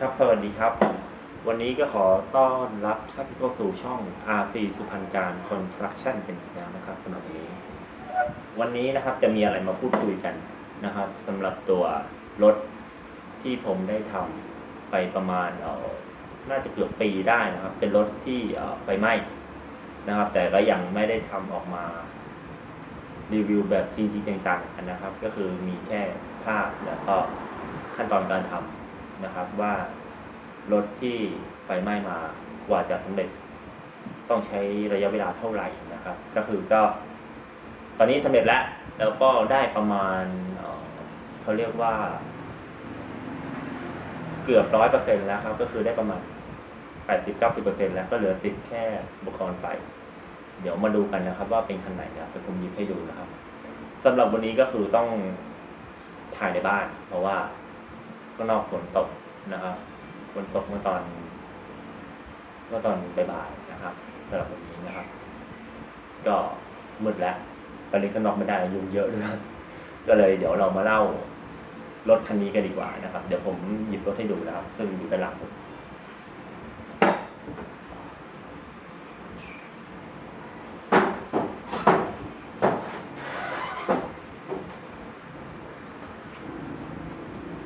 ครับ สวัสดีครับ วันนี้ก็ขอต้อนรับท่านเข้าสู่ช่อง RC สุพรรณการ Construction กันอีกแล้วนะครับสำหรับวันนี้ วันนี้นะครับจะมีอะไรมาพูดคุยกันนะครับสำหรับตัวรถที่ผมได้ทำไปประมาณเออน่าจะเกือบปีได้นะครับ เป็นรถที่เออไฟไหม้นะครับ แต่ก็ยังไม่ได้ทำออกมารีวิวแบบจริงๆจังๆนะครับ ก็คือมีแค่ภาพแล้วก็ขั้นตอนการทำ นะครับว่ารถที่ไฟไหม้มากว่าจะสำเร็จ ต้องใช้ระยะเวลาเท่าไหร่นะครับ ก็คือก็ ตอนนี้สำเร็จแล้ว แล้วก็ได้ประมาณเเขาเรียกว่า เกือบร้อยเปอร์เซ็นแล้วครับ ก็คือได้ประมาณแปดสิบเก้าสิบเปอร์เซ็นแล้วก็เหลือติดแค่อุปกรณ์ไฟเดี๋ยวมาดูกันนะครับ ว่าเป็นคันไหนนะครับผมยิบให้ดูนะครับสำหรับวันนี้ก็คือต้องถ่ายในบ้าน เพราะว่า ข้างนอกฝนตกนะครับฝนตกเมื่อตอน เมื่อตอนบ่ายๆนะครับสำหรับวันนี้นะครับ ก็มืดแล้วตอนนี้ข้างนอกไม่ได้ยุงเยอะด้วยก็เลยเดี๋ยวเรามาเล่ารถคันนี้กันดีกว่านะครับ เดี๋ยวผมหยิบรถให้ดูนะครับ ซึ่งอยู่ด้านหลังผม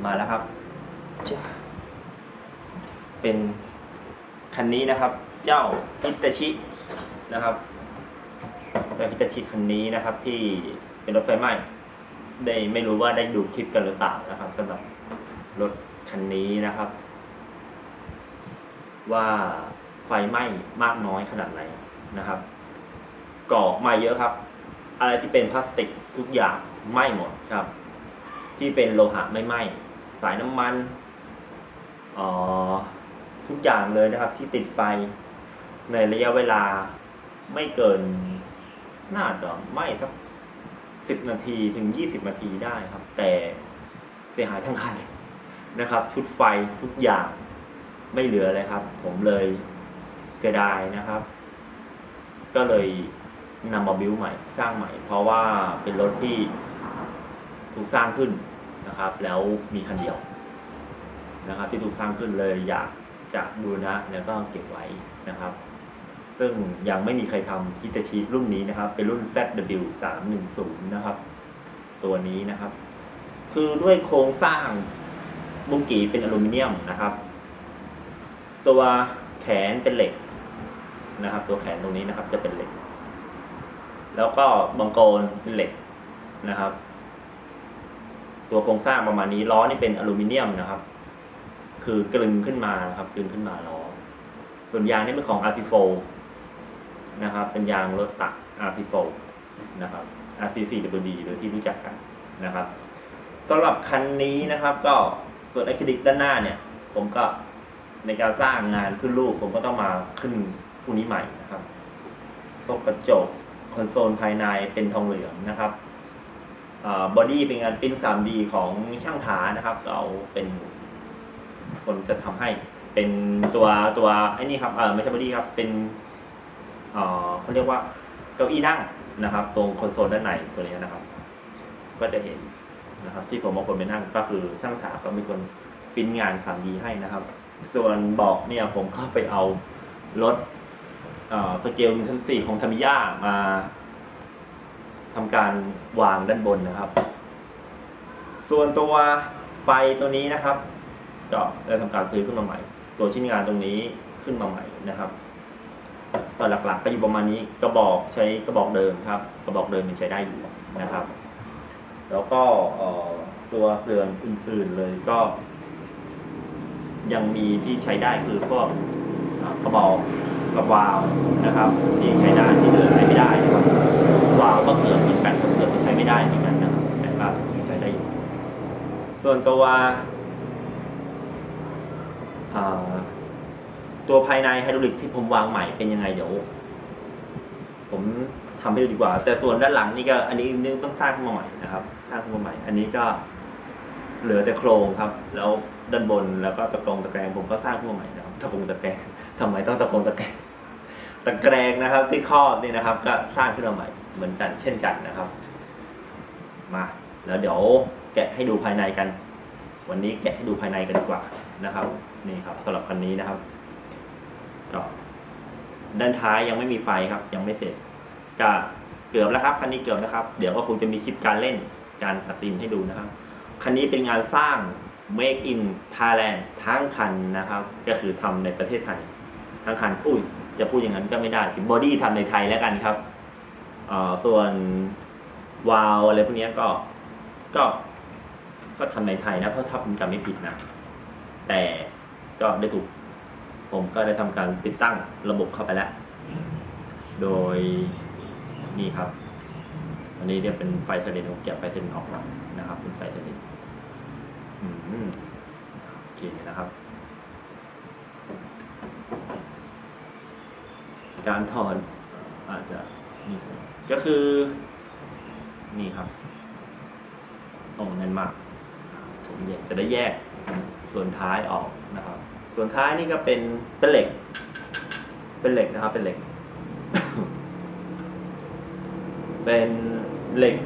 มาแล้วครับ เป็นคันนี้นะครับ เจ้าฮิตาชินะครับเจ้าฮิตาชิคันนี้นะครับ ที่เป็นรถไฟไหม้ได้ไม่รู้ว่าได้ดูคลิปกันหรือเปล่านะครับสำหรับรถคันนี้นะครับ ว่าไฟไหม้มากน้อยขนาดไหนนะครับก่อไหม้เยอะครับ อะไรที่เป็นพลาสติกทุกอย่างไหม้หมดครับ ที่เป็นโลหะไม่ไหม้สายน้ำมันอ่อ ทุกอย่างเลยนะครับ ที่ติดไฟในระยะเวลาไม่เกิน น่าจะไม้สักสิบนาทีถึงยี่สิบนาทีได้ครับ แต่เสียหายทั้งคันนะครับ ชุดไฟทุกอย่างไม่เหลือเลยครับ ผมเลยเสียดายนะครับ ก็เลยนำมาบิวใหม่ สร้างใหม่ เพราะว่าเป็นรถที่ถูกสร้างขึ้นนะครับ แล้วมีคันเดียวนะครับ ที่ถูกสร้างขึ้นเลยอยาก จะบูรณะแล้วก็เก็บไว้นะครับ ซึ่งยังไม่มีใครทำฮิตาชิรุ่นนี้นะครับ เป็นรุ่น ZW 3 1 0 นะครับ ตัวนี้นะครับ คือด้วยโครงสร้างบุงกีเป็นอลูมิเนียมนะครับ ตัวแขนเป็นเหล็กนะครับ ตัวแขนตรงนี้นะครับจะเป็นเหล็ก แล้วก็บังโกนเป็นเหล็กนะครับ ตัวโครงสร้างประมาณนี้ล้อนี่เป็นอลูมิเนียมนะครับ คือกลึงขึ้นมานะครับ กลึงขึ้นมาล้อส่วนยางนี่เป็นของ RC4 นะครับ เป็นยางรถตัก RC4 นะครับ RC4WD หรือที่รู้จักกันนะครับสำหรับคันนี้นะครับ ก็ส่วนอะคริลิกด้านหน้าเนี่ย ผมก็ในการสร้างงานขึ้นรูป ผมก็ต้องมาขึ้นพวกนี้ใหม่นะครับพวกกระจกคอนโซลภายในเป็นทองเหลืองนะครับบอดี้เป็นงานปิ้น 3D ของช่างถานะครับ เราเป็น คนจะทำให้เป็นตัวตัวไอ้นี่ครับเออไม่ใช่บอดี้ครับเป็นเอ่อเขาเรียกว่าเก้าอี้นั่งนะครับ ตรงคอนโซลด้านในตัวนี้นะครับ ก็จะเห็นนะครับ ที่ผมเอาคนไปนั่งก็คือช่างถาเขามีคนปริ้นงาน 3D ให้นะครับ ส่วนบอกเนี่ยผมก็ไปเอารถเอ่อสเกลนิวตันสี่ของทามิยามาทำการวางด้านบนนะครับ ส่วนตัวไฟตัวนี้นะครับ ก็ได้ทำการซื้อขึ้นมาใหม่ ตัวชิ้นงานตรงนี้ขึ้นมาใหม่นะครับก็หลักๆก็อยู่ประมาณนี้กระบอกใช้กระบอกเดิมครับ กระบอกเดิมมันใช้ได้อยู่นะครับ แล้วก็ตัวเสื่อมอื่นๆเลยก็ ยังมีที่ใช้ได้คือพวกกระบอกกระวาวนะครับที่ใช้ได้ที่เหลือใช้ไม่ได้นะครับวาวก็เกิดเหมือนกันเกิดใช้ไม่ได้เหมือนกันนะครับแต่ก็ยังใช้ได้อยู่ส่วนตัว ตัวภายในไฮดรอลิกที่ผมวางใหม่เป็นยังไงเดี๋ยว ผมทำให้ดูดีกว่า แต่ส่วนด้านหลังนี่ก็ อันนี้นึกต้องสร้างขึ้นมาใหม่นะครับ สร้างขึ้นมาใหม่ อันนี้ก็เหลือแต่โครงครับ แล้วด้านบนแล้วก็ตะกรงตะแกรงผมก็สร้างขึ้นมาใหม่นะครับตะกรงตะแกรงทำไมต้องตะกรงตะแกรงตะแกรงนะครับ ที่ครอบนี่นะครับ ก็สร้างขึ้นมาใหม่เหมือนกัน เช่นกันนะครับ มา แล้วเดี๋ยวแกะให้ดูภายในกัน วันนี้แกะให้ดูภายในกันดีกว่านะครับ นี่ครับสำหรับคันนี้นะครับก็ด้านท้ายยังไม่มีไฟครับ ยังไม่เสร็จก็เกือบแล้วครับคันนี้เกือบนะครับ เดี๋ยวก็คงจะมีคลิปการเล่นการตัดตินให้ดูนะครับคันนี้เป็นงานสร้าง Make in Thailand ทั้งคันนะครับ ก็คือทำในประเทศไทย ทั้งคันอุ้ยจะพูดอย่างนั้นก็ไม่ได้ถึงบอดี้ทำในไทยแล้วกันครับอ่อส่วนวาลวอะไรพวกนี้ก็ก็ ก็ทำในไทยนะเพราะถ้าผมจำไม่ผิดนะ แต่ก็ได้ถูก ผมก็ได้ทำการติดตั้งระบบเข้าไปแล้ว โดยนี่ครับ อันนี้เนี่ยเป็นไฟเซเลนผมแกะไฟเซเลนออกแล้วนะครับ เป็นไฟเซเลนอืมโอเคนะครับ การถอนอาจจะนี่ก็คือ นี่ครับตรงนั้นมาก ผมอยจะได้แยกส่วนท้ายออกนะครับ ส่วนท้ายนี่ก็เป็นเป็นเหล็ก เป็นเหล็กนะครับ เป็นเหล็ก เป็นเหล็ก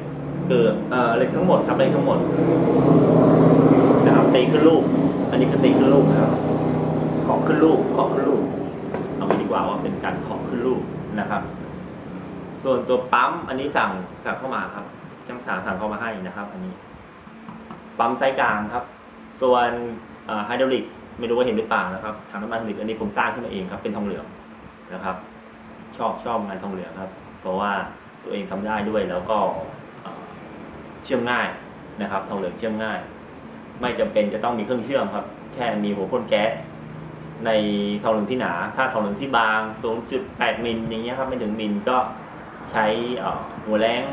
เกือบเอ่อเหล็กทั้งหมดครับเหล็กทั้งหมดนะครับตีขึ้นลูก อันนี้คือตีขึ้นลูกนะครับขอขึ้นลูกขอขึ้นลูกเอาไปดีกว่าว่าเป็นการขอขึ้นลูกนะครับ ส่วนตัวปั๊มอันนี้สั่งสั่งเข้ามาครับช่างสาสั่งเข้ามาให้นะครับ อันนี้ ปั๊มไซส์กลางครับ ส่วนไฮดรอลิกไม่รู้ว่าเห็นหรือเปล่านะครับถังน้ำมันหนึ่งอันนี้ผมสร้างขึ้นมาเองครับเป็นทองเหลืองนะครับ ชอบชอบงานทองเหลืองครับ เพราะว่าตัวเองทำได้ด้วยแล้วก็เชื่อมง่ายนะครับทองเหลืองเชื่อมง่าย ไม่จำเป็นจะต้องมีเครื่องเชื่อมครับ แค่มีหัวพ่นแก๊สในทองเหลืองที่หนา ถ้าทองเหลืองที่บาง 0.8 มิลอย่างเงี้ยครับไม่ถึงมิลก็ใช้หัวแรง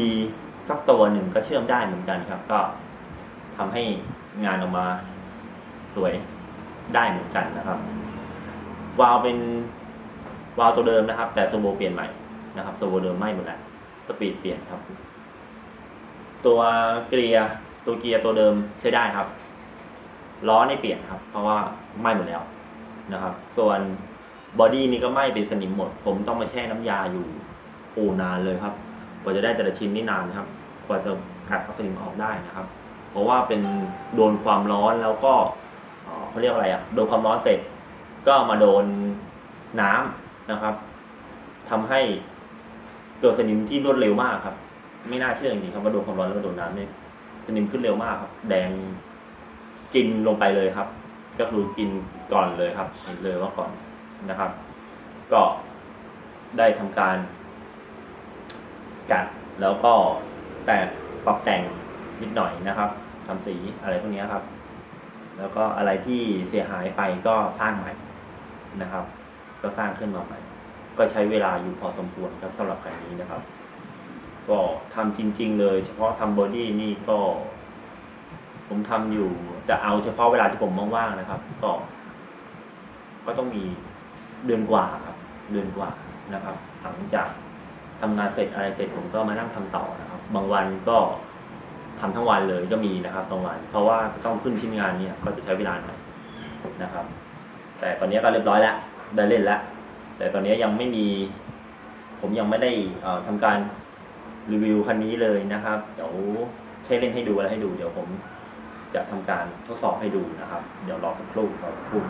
ดีๆ สักตัวหนึ่งก็เชื่อมได้เหมือนกันครับ ก็ ทำให้งานออกมาสวยได้เหมือนกันนะครับวาล์วเป็นวาล์วตัวเดิมนะครับ แต่สโวเปลี่ยนใหม่นะครับสโวเดิมไม่หมดแล้วสปีดเปลี่ยนครับ ตัวเกียร์ตัวเกียร์ตัวเดิมใช้ได้ครับล้อนี่เปลี่ยนครับ เพราะว่าไหม้หมดแล้วนะครับ ส่วนบอดี้นี่ก็ไหม้เป็นสนิมหมด ผมต้องมาแช่น้ำยาอยู่โอนานเลยครับกว่าจะได้แต่ละชิ้นนี่นานครับ กว่าจะกัดเอาสนิมออกได้นะครับ เพราะว่าเป็นโดนความร้อนแล้วก็เขาเรียกอะไรอะโดนความร้อนเสร็จ ก็มาโดนน้ำนะครับทำให้เกิดสนิมที่รวดเร็วมากครับ ไม่น่าเชื่อจริงๆครับว่าโดนความร้อนแล้วก็โดนน้ำเนี่ยสนิมขึ้นเร็วมากครับ แดงกินลงไปเลยครับ ก็คือกินก่อนเลยครับเห็นเลยว่าก่อนนะครับ ก็ได้ทำการกัดแล้วก็แต่ปรับแต่ง นิดหน่อยนะครับทำสีอะไรพวกนี้ครับ แล้วก็อะไรที่เสียหายไปก็สร้างใหม่นะครับ ก็สร้างขึ้นมาใหม่ ก็ใช้เวลาอยู่พอสมควรครับสำหรับคันนี้นะครับ ก็ทำจริง ๆ เลย เฉพาะทำบอดี้นี่ก็ ผมทำอยู่แต่เอาเฉพาะเวลาที่ผมว่างๆนะครับ ก็ ก็ต้องมีเดือนกว่าครับ เดือนกว่านะครับ หลังจากทำงานเสร็จอะไรเสร็จผมก็มานั่งทำต่อนะครับ บางวันก็ ทำทั้งวันเลยก็มีนะครับบางวัน เพราะว่าจะต้องขึ้นชิ้นงานเนี่ยก็จะใช้เวลาหน่อยนะครับ แต่ตอนนี้ก็เรียบร้อยแล้วได้เล่นแล้ว แต่ตอนนี้ยังไม่มี ผมยังไม่ได้เอ่อทำการรีวิวคันนี้เลยนะครับ เดี๋ยวแค่เล่นให้ดูแล้วให้ดูเดี๋ยวผมจะทำการทดสอบให้ดูนะครับ เดี๋ยวรอสักครู่รอสักครู่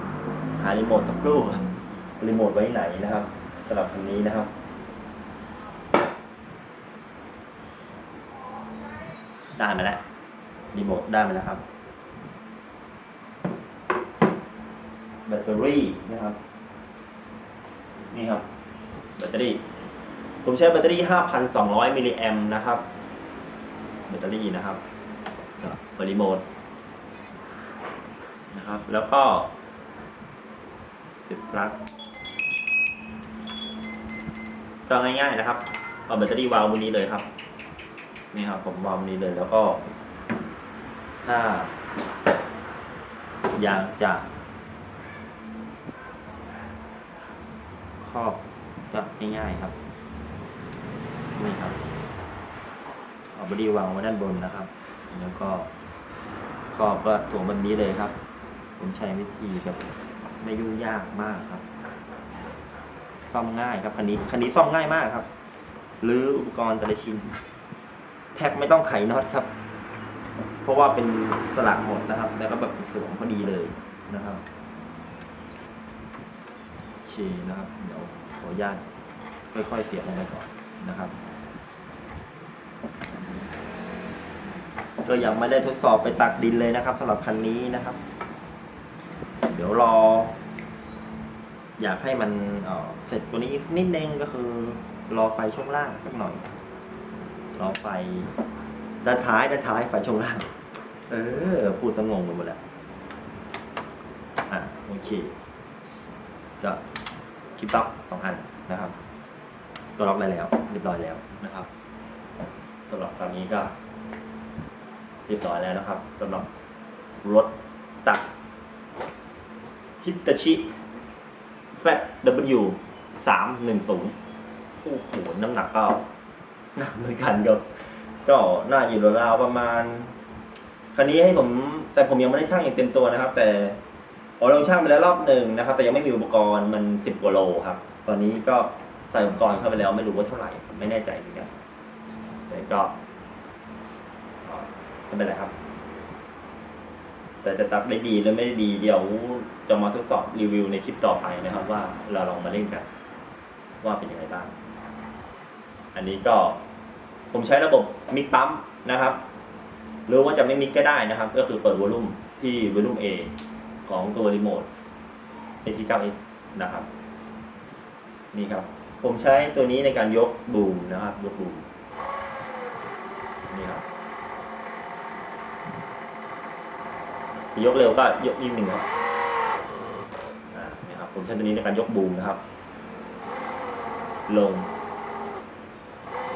หารีโมทสักครู่รีโมทไว้ไหนนะครับสำหรับคันนี้นะครับ ได้มาแล้วรีโมทได้มาแล้วครับ แบตเตอรี่นะครับ นี่ครับ แบตเตอรี่ ผมใช้แบตเตอรี่ 5,200 มิลลิแอมนะครับ แบตเตอรี่นะครับเปิดรีโมทนะครับ แล้วก็สิบลักก็ง่ายๆนะครับ เอาแบตเตอรี่วาล์วบนนี้เลยครับ นี่ครับผมวางนนี้เลยแล้วก็ ถ้า อยากจะครอบก็ง่ายๆครับนี่ครับเอาบอดี้วางไว้ด้านบนนะครับ แล้วก็ครอบก็สวมแบบนี้เลยครับ ผมใช้วิธีแบบไม่ยุ่งยากมากครับ ซ่อมง่ายครับคันนี้คันนี้ซ่อมง่ายมากครับหรืออุปกรณ์แต่ละชิ้น แทบไม่ต้องไขน็อตครับ เพราะว่าเป็นสลักหมดนะครับ แล้วก็แบบสวมพอดีเลยนะครับโอเคนะครับ เดี๋ยวขออนุญาตค่อยๆเสียบลงไปก่อนนะครับ ก็ยังไม่ได้ทดสอบไปตักดินเลยนะครับสำหรับคันนี้นะครับ เดี๋ยวรอ อยากให้มันเออเสร็จกว่านี้นิดนึงก็คือ รอไฟช่วงล่างสักหน่อย รอไฟด้านท้ายด้านท้ายไฟช่วงล่าง เออ พูดสงงไปหมดแล้ว อะโอเค ก็คลิปต็อกสองอันนะครับ ก็ล็อกได้แล้ว เรียบร้อยแล้วนะครับสำหรับตอนนี้ก็เรียบร้อยแล้วนะครับสำหรับรถตักฮิตาชิ ZW สามหนึ่งศูนย์โอ้โหน้ำหนักก็ หนักเหมือนกันก็ก็น่าอยู่ราวๆประมาณ คันนี้ให้ผม แต่ผมยังไม่ได้ช่างอย่างเต็มตัวนะครับ แต่อ๋อลองช่างไปแล้วรอบหนึ่งนะครับ แต่ยังไม่มีอุปกรณ์มันสิบกว่าโลครับ ตอนนี้ก็ใส่อุปกรณ์เข้าไปแล้วไม่รู้ว่าเท่าไหร่ไม่แน่ใจเหมือนกันแต่ก็ก็ไม่เป็นไรครับ แต่จะตักได้ดีหรือไม่ได้ดี เดี๋ยวจะมาทดสอบรีวิวในคลิปต่อไปนะครับ ว่าเราลองมาเล่นกันว่าเป็นยังไงบ้าง อันนี้ก็ ผมใช้ระบบมิกปั๊มนะครับ หรือว่าจะไม่มิกก็ได้นะครับ ก็คือเปิดวอลลุ่มที่วอลลุ่ม A ของตัวรีโมท AT9X นะครับ นี่ครับ ผมใช้ตัวนี้ในการยกบูมนะครับ ยกบูมนี่ครับยกเร็วก็ยกนิดหนึ่งครับนี่ครับ ผมใช้ตัวนี้ในการยกบูมนะครับ ลง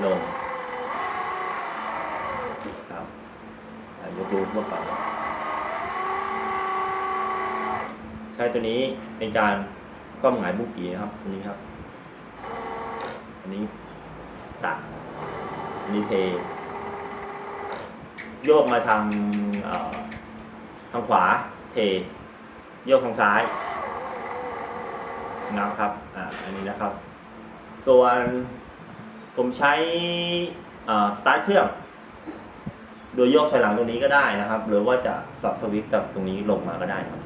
ลง ครับอ่า ยกบูมเมื่อก่อนใช้ตัวนี้ในการคว่ำหงายบุกีนะครับตัวนี้ครับ อันนี้ตักอันนี้เท โยกมาทางทางขวาเท โยกทางซ้ายนะครับอ่าอันนี้นะครับ ส่วนผมใช้สตาร์ทเครื่อง โดยโยกถอยหลังตรงนี้ก็ได้นะครับ หรือว่าจะสับสวิตช์จากตรงนี้ลงมาก็ได้ครับ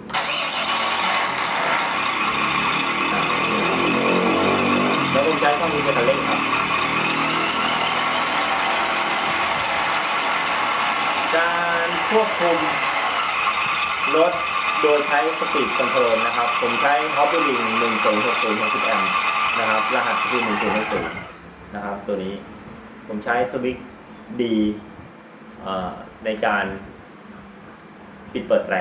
แล้วผมใช้ข้อนี้ในการเล่นครับ การควบคุมรถโดยใช้สปีดคอนโทรลนะครับ ผมใช้ h o p p e r l i n 1060 60แอมป์นะครับ รหัสคือ1060นะครับ ตัวนี้ ผมใช้สวิตช์ดี ในการปิดเปิดแตร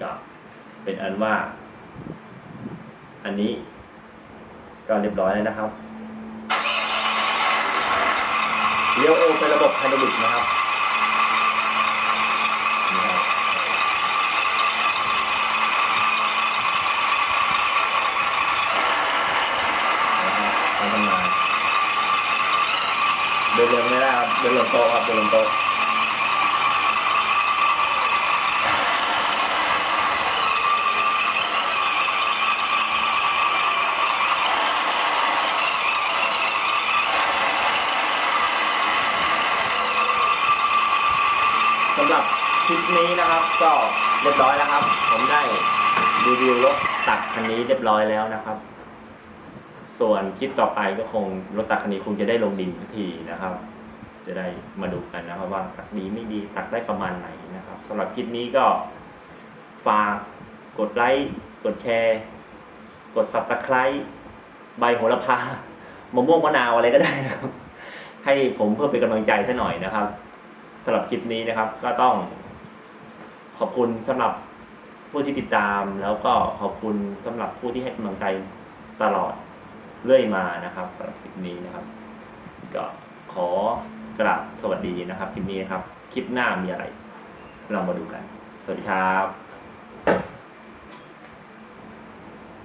ก็เป็นอันว่า อันนี้ก็เรียบร้อยแล้วนะครับเลี้ยวเอวเป็นระบบไฮดรอลิกนะครับ นี่ครับนะครับการทำงานเดินเร็วไม่ได้ครับ เดิ นโต๊ะครับเดินลงโต๊ะสำหรับคลิปนี้นะครับ ก็เรียบร้อยแล้วครับ ผมได้รีวิวรถตักคันนี้เรียบร้อยแล้วนะครับ ส่วนคลิปต่อไปก็คงรถตักคันนี้คงจะได้ลงดินสักทีนะครับ จะได้มาดูกันนะครับว่าตักดีไม่ดีตักได้ประมาณไหนนะครับสำหรับคลิปนี้ก็ฝากกดไลค์กดแชร์ กด subscribe ใบโหระพามะม่วงมะนาวอะไรก็ได้นะครับ ให้ผมเพื่อเป็นกำลังใจซะหน่อยนะครับสำหรับคลิปนี้นะครับ ก็ต้องขอบคุณสำหรับผู้ที่ติดตาม แล้วก็ขอบคุณสำหรับผู้ที่ให้กำลังใจตลอดเรื่อยมานะครับสำหรับคลิปนี้นะครับ ก็ขอ กราบสวัสดีนะครับคลิปนี้ครับ คลิปหน้ามีอะไร เรามาดูกัน สวัสดีครับ